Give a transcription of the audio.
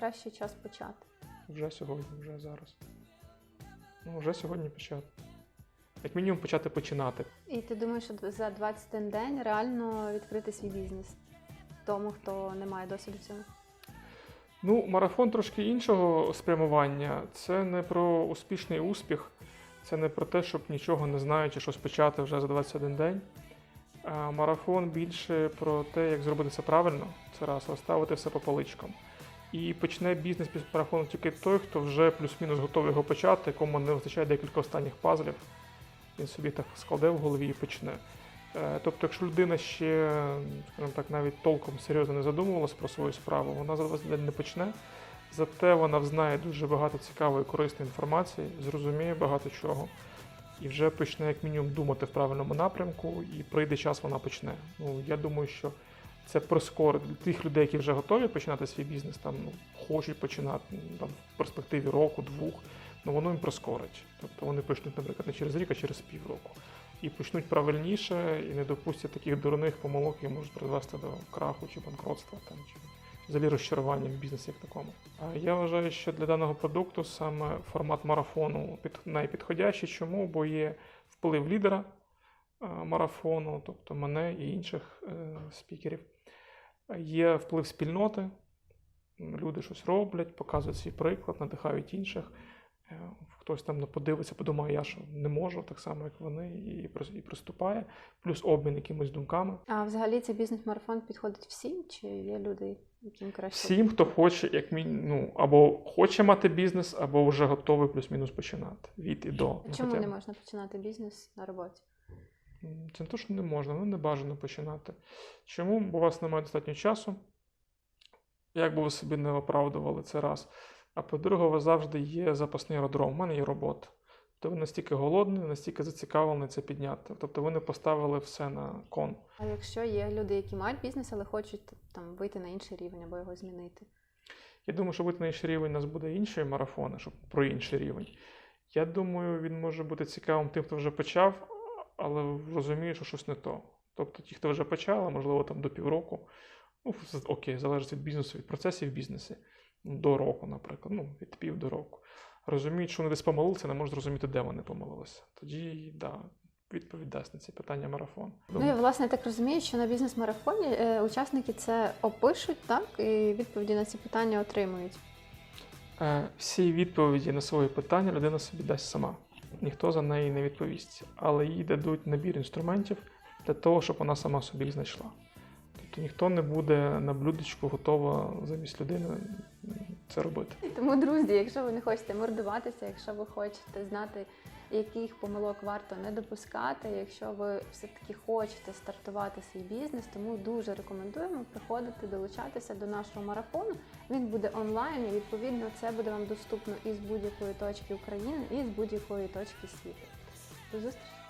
найкращий час почати? Вже сьогодні, вже зараз. Ну, вже сьогодні почати. Як мінімум почати починати. І ти думаєш, що за 21 день реально відкрити свій бізнес тому, хто не має досвіду в цьому? Ну, марафон трошки іншого спрямування. Це не про успішний успіх, це не про те, щоб нічого не знаючи, щось почати вже за 21 день. А марафон більше про те, як зробити це правильно, це раз, розставити все по поличкам. І почне бізнес після марафону тільки той, хто вже плюс-мінус готовий його почати, кому не вистачає декілька останніх пазлів. Він собі так складе в голові і почне. Е, Тобто, якщо людина ще, скажімо так, навіть толком серйозно не задумувалась про свою справу, вона за 20 день не почне. Зате вона взнає дуже багато цікавої корисної інформації, зрозуміє багато чого. І вже почне як мінімум думати в правильному напрямку, і прийде час, вона почне. Ну я думаю, що це прискорить для тих людей, які вже готові починати свій бізнес, там ну хочуть починати ну, там в перспективі року, двох. Ну воно їм прискорить. Тобто вони почнуть, наприклад, не через рік, а через півроку. І почнуть правильніше і не допустять таких дурних помилок, які можуть призвести до краху чи банкротства там чи взагалі розчарування в бізнесі як такому. А я вважаю, що для даного продукту саме формат марафону під найпідходящий. Чому? Бо є вплив лідера марафону, тобто мене і інших е, спікерів. Є вплив спільноти. Люди щось роблять, показують свій приклад, надихають інших. Е, Хтось там не подивиться, подумає, я що не можу, так само, як вони, і, і приступає. Плюс обмін якимись думками. А взагалі цей бізнес-марафон підходить всім, чи є люди, яким краще? Всім, хто хоче, як мі... ну, або хоче мати бізнес, або вже готовий плюс-мінус починати від і до. Чому не можна починати бізнес на роботі? Це не те, що не можна, ну не бажано починати. Чому? Бо у вас немає достатньо часу. Як би ви собі не оправдували це раз. А по-друге, у вас завжди є запасний аеродром. У мене є робота. Тобто ви настільки голодний, настільки зацікавлений це підняти. Тобто ви не поставили все на кон. А якщо є люди, які мають бізнес, але хочуть там вийти на інший рівень або його змінити? Я думаю, що бути на інший рівень у нас буде інші марафони, щоб про інший рівень. Я думаю, він може бути цікавим тим, хто вже почав, але розуміє, що щось не то. Тобто ті, хто вже почали, можливо, там до півроку. Ну, окей, залежить від бізнесу, від процесів. Ну, До року, наприклад, ну, від пів до року. Розуміють, що вони десь помилилися, не можуть зрозуміти, де вони помилилися. Тоді, да, відповідь дасть на ці питання марафон. Ну я власне так розумію, що на бізнес-марафоні е, учасники це опишуть, так, і відповіді на ці питання отримують. Е, Всі відповіді на свої питання людина собі дасть сама. Ніхто за неї не відповість, але їй дадуть набір інструментів для того, щоб вона сама собі їх знайшла. Тобто ніхто не буде на блюдечку готова замість людини це робити. Тому, друзі, якщо ви не хочете мордуватися, якщо ви хочете знати, яких помилок варто не допускати, якщо ви все-таки хочете стартувати свій бізнес, тому дуже рекомендуємо приходити, долучатися до нашого марафону. Він буде онлайн, і відповідно це буде вам доступно із будь-якої точки України, і з будь-якої точки світу. До зустрічі!